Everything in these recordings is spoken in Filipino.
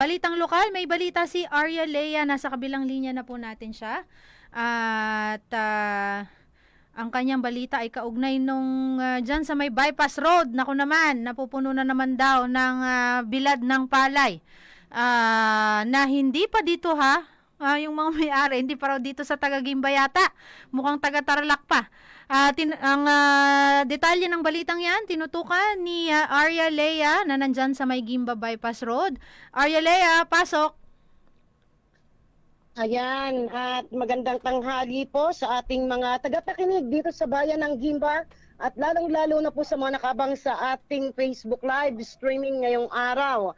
Balitang lokal, may balita si Arya Lea. Nasa kabilang linya na po natin siya. At ah, ang kanyang balita ay kaugnay nung uh, dyan sa may bypass road. Naku naman, napupuno na naman daw ng ah, bilad ng palay. Ah, na hindi pa dito ha, ah, yung mga may-ari, hindi pa raw dito sa taga Gimbayata. Mukhang taga Tarlac pa. Ah, tin- ang ah, detalye ng balitang yan, tinutukan ni ah, Arya Lea na nandyan sa may Gimba Bypass Road. Arya Lea, pasok. Ayan, at magandang tanghali po sa ating mga tagapakinig dito sa bayan ng Gimba at lalong-lalo na po sa mga nakabang sa ating Facebook Live streaming ngayong araw.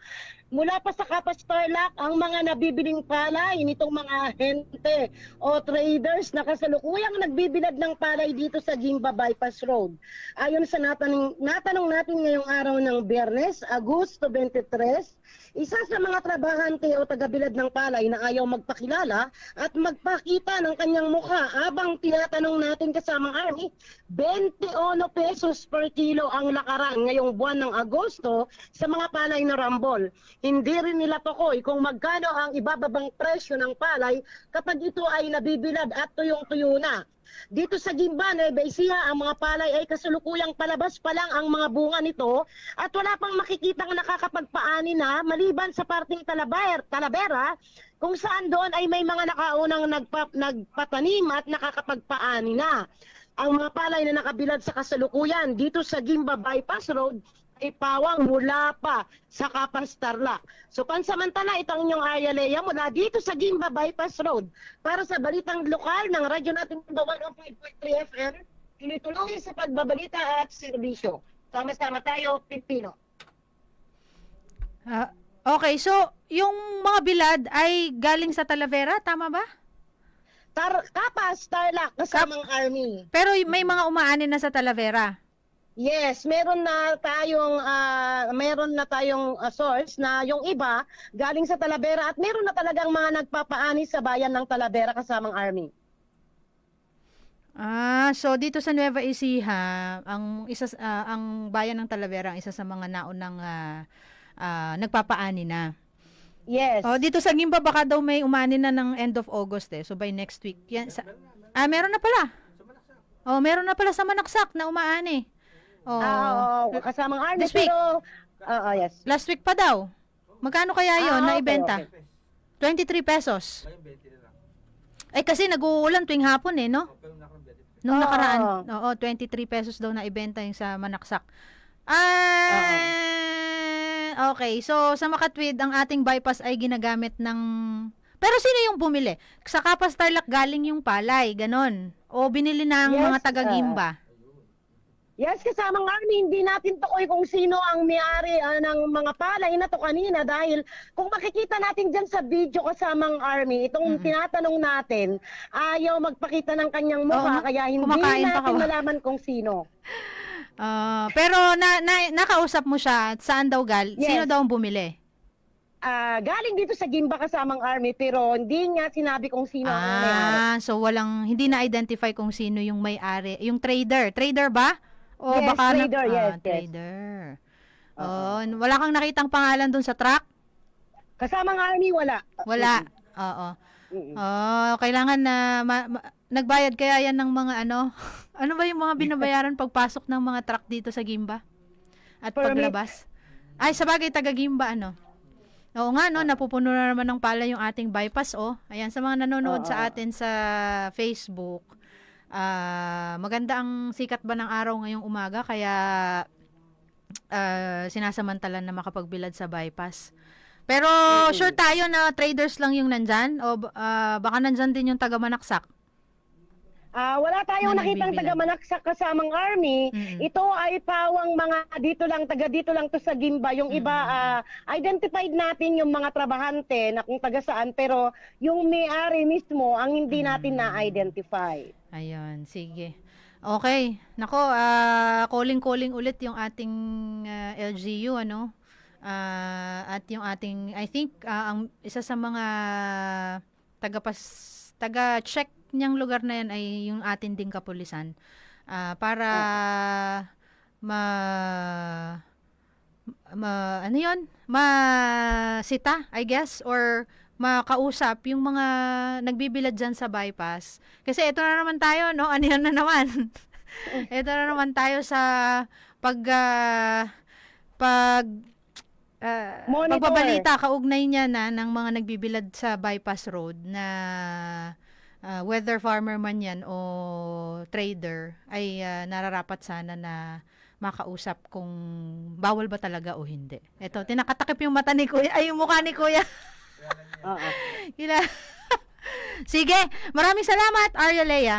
Mula pa sa Kapas Tarlac, ang mga nabibiling palay nitong mga hente o traders na kasalukuyang nagbibilad ng palay dito sa Gimba Bypass Road. Ayon sa natanong, natanong natin ngayong araw ng Biyernes, Agosto 23, isa sa mga trabahante o tagabilad ng palay na ayaw magpakilala at magpakita ng kanyang mukha habang tinatanong natin kasamang army, 21 pesos per kilo ang lakaran ngayong buwan ng Agosto sa mga palay na rambol. Hindi rin nila tukoy kung magkano ang ibababang presyo ng palay kapag ito ay nabibilad at tuyong-tuyo na. Dito sa Gimba, Nueva Ecija, ang mga palay ay kasulukuyang palabas pa lang ang mga bunga nito at wala pang makikitang nakakapagpaani na maliban sa parting talaber, talabera kung saan doon ay may mga nakaunang nagpa, nagpatanim at nakakapagpaani na. Ang mga palay na nakabilad sa kasalukuyan dito sa Gimba Bypass Road ay pawang mula pa sa Kapas Tarlac. So pansamantala itong inyong Aya Lea mula dito sa Gimba Bypass Road para sa balitang lokal ng radyo natin ng 105.3 FM, tuloy-tuloy sa pagbabalita at serbisyo. Sama-sama tayo, Pilipino. Ah, okay, so yung mga bilad ay galing sa Talavera, tama ba? Tar Kapas, Tarlac, kasamang Army. Pero may mga umaanin na sa Talavera. Yes, meron na tayong ah, meron na tayong ah, source na yung iba galing sa Talavera at meron na talagang mga nagpapaani sa bayan ng Talavera kasamang Army. Ah, so dito sa Nueva Ecija, ang isa ah, ang bayan ng Talavera ang isa sa mga naunang ah, ah, nagpapaani na. Yes. Oh, dito sa Gimba baka daw may umani na ng end of August eh. So by next week. Yan sa, Ah, meron na pala. Oh, meron na pala sa Manaksak na umaani. Oh. Ah, oo, kasamang Army This week. pero Oo, yes. Last week pa daw. Magkano kaya 'yon Ah, na okay, ibenta? okay. 23 pesos. Ay kasi nag-uulan tuwing hapon eh, no? Nung Oo. nakaraan, oo, 23 pesos daw na ibenta yung sa Manaksak. Ah, okay. So, sa Makatwid, ang ating bypass ay ginagamit ng... Pero sino yung bumili? Sa Kapas Tarlac galing yung palay, ganon. O binili ng Yes, mga taga-Gimba. Yes, kasamang Army, hindi natin tukoy kung sino ang may-ari ah, ng mga palay na to kanina dahil kung makikita natin dyan sa video kasamang Army, itong tinatanong natin, ayaw magpakita ng kanyang mukha Oo, kaya hindi kumakain pa natin ba? malaman kung sino. Ah, pero na, na, nakausap mo siya, at saan daw gal? Yes. Sino daw ang bumili? Ah, galing dito sa Gimba kasamang Army pero hindi niya sinabi kung sino ang may-ari. Ah, so walang hindi na identify kung sino yung may-ari, yung trader. Trader ba? O Yes, baka na- trader, ah, yes, yes. trader. Oh, wala kang nakitang pangalan doon sa truck? Kasamang Army, wala. Wala. Oo. Oh, kailangan na ma- ma- nagbayad kaya yan ng mga ano? ano ba yung mga binabayaran pagpasok ng mga truck dito sa Gimba? At Permit. paglabas? Ay, sabagay taga Gimba ano? Oo nga no, napupuno na naman ng pala yung ating bypass oh. Ayan sa mga nanonood sa Oo. atin sa Facebook. Ah, maganda ang sikat ba ng araw ngayong umaga kaya ah, sinasamantalan na makapagbilad sa bypass. Pero Mm-mm. sure tayo na traders lang yung nandyan o ah, baka nandyan din yung taga Manaksak. Ah, wala tayong Na nakitang nagbibilang. taga Manaksak kasamang army. Mm-mm. Ito ay pawang mga dito lang, taga dito lang to sa Gimba. Yung iba, ah, identified natin yung mga trabahante na kung taga saan, pero yung may-ari mismo ang hindi natin na-identify. Ayun, sige. Okay. Nako, ah calling-calling ulit yung ating ah, LGU, ano? Ah, at yung ating, I think, ah, ang isa sa mga taga-pas, taga-check niyang lugar na yan ay yung atin ding kapulisan. Ah, para ma ma ano 'yon? Masita, I guess or makausap yung mga nagbibilad dyan sa bypass. Kasi ito na naman tayo, no? Ano yan na naman? ito na naman tayo sa pag ah, pag ah, Monitor. pagbabalita kaugnay niya na ng mga nagbibilad sa bypass road na ah, whether farmer man yan o trader ay ah, nararapat sana na makausap kung bawal ba talaga o hindi. Ito, tinakatakip yung mata ni Kuya, ay yung mukha ni Kuya. Kila. Sige, maraming salamat, Arya Lea.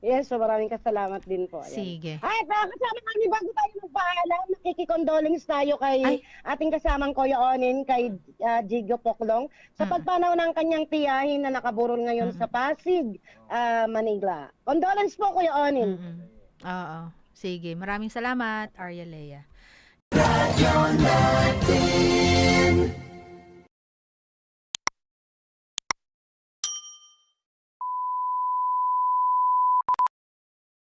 Yes, so maraming kasalamat din po. Ayan. Sige. Ay, pero kasama kami bago tayo magpaalam, nakikikondolings tayo kay Ay. ating kasamang Kuya Onin, kay uh, Jigo Poklong, sa Mm. pagpanaw ng kanyang tiyahin na nakaburol ngayon Mm-mm. sa Pasig, ah, Manila. Condolence po, Kuya Onin. Mm-mm. Oo. Sige, maraming salamat, Arya Lea.